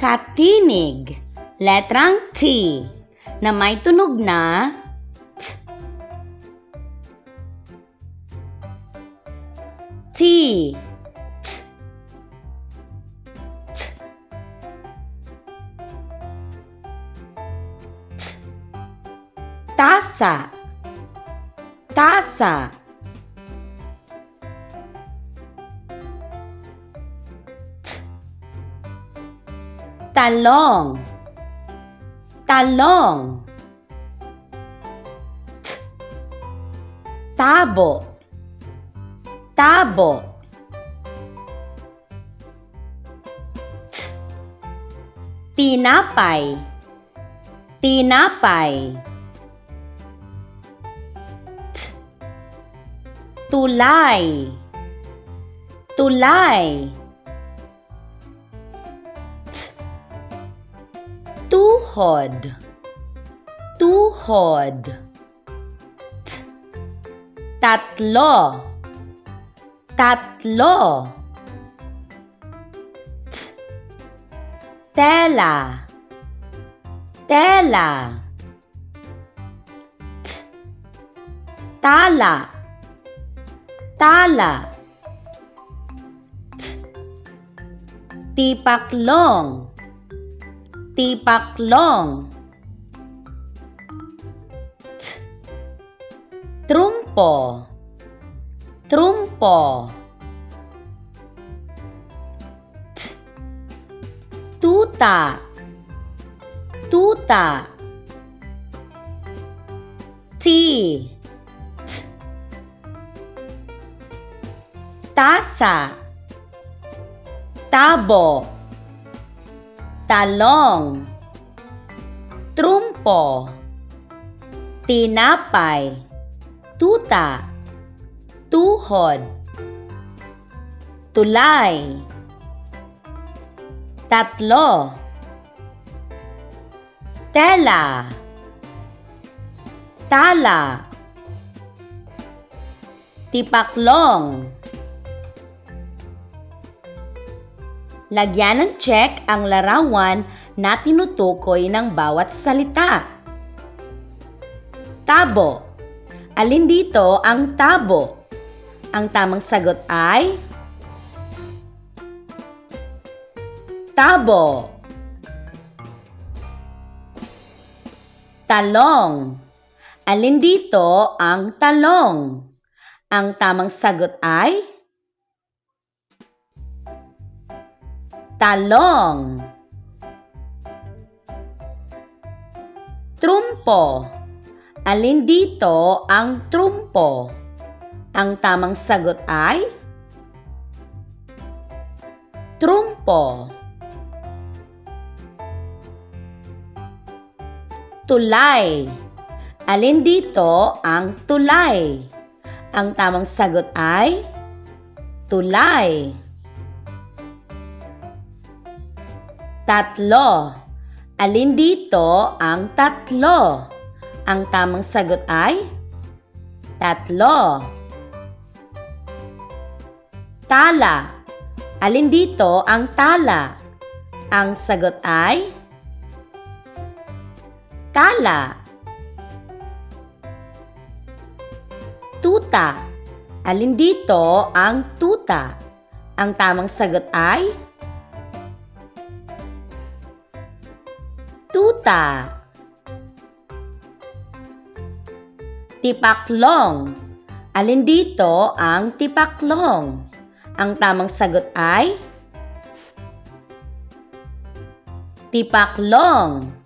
Katinig. Letrang T na may tunog na T. T. T. T. Tasa. Tasa. Talong. Talong. T. Tabo. Tabo. T. Tinapay. Tinapay. T. Tulay. Tulay. Tuhod. Tuhod. T. Tatlo. Tatlo. T. Tela. Tela. T. Tala. Tala. T. Tipaklong. Tipaklong. T. Trumpo. Trumpo. T. Tuta. Tuta. T. Tasa. Tabo. Talong. Trumpo. Tinapay. Tuta. Tuhod. Tulay. Tatlo. Tela. Tala. Tipaklong. Lagyan ng check ang larawan na tinutukoy ng bawat salita. Tabo. Alin dito ang tabo? Ang tamang sagot ay Tabo. Talong. Alin dito ang talong? Ang tamang sagot ay Talong. Trumpo. Alin dito ang trumpo? Ang tamang sagot ay Trumpo. Tulay. Alin dito ang tulay? Ang tamang sagot ay tulay. Tatlo. Alin dito ang tatlo? Ang tamang sagot ay tatlo. Tala. Alin dito ang tala? Ang sagot ay tala. Tuta. Alin dito ang tuta? Ang tamang sagot ay tuta. Tipaklong. Alin dito ang tipaklong? Ang tamang sagot ay tipaklong.